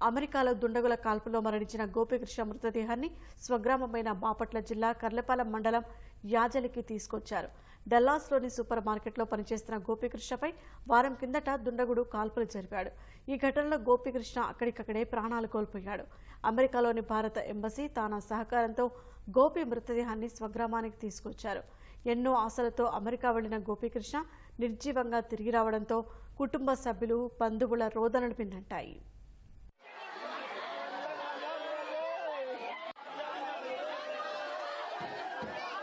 అమెరికాలో దుండగుల కాల్పులో మరణించిన గోపికృష్ణ మృతదేహాన్ని స్వగ్రామమైన బాపట్ల జిల్లా కర్లపాలెం మండలం యాజలికి తీసుకొచ్చారు. డల్లాస్లోని సూపర్ మార్కెట్లో పనిచేస్తున్న గోపికృష్ణపై వారం కిందట దుండగుడు కాల్పులు జరిపాడు. ఈ ఘటనలో గోపికృష్ణ అక్కడికక్కడే ప్రాణాలు కోల్పోయాడు. అమెరికాలోని భారత ఎంబసీ తానా సహకారంతో గోపి మృతదేహాన్ని స్వగ్రామానికి తీసుకొచ్చారు. ఎన్నో ఆశలతో అమెరికా వెళ్ళిన గోపికృష్ణ నిర్జీవంగా తిరిగి రావడంతో కుటుంబ సభ్యులు బంధువుల రోదనలు పిన్నంటాయి Obrigado.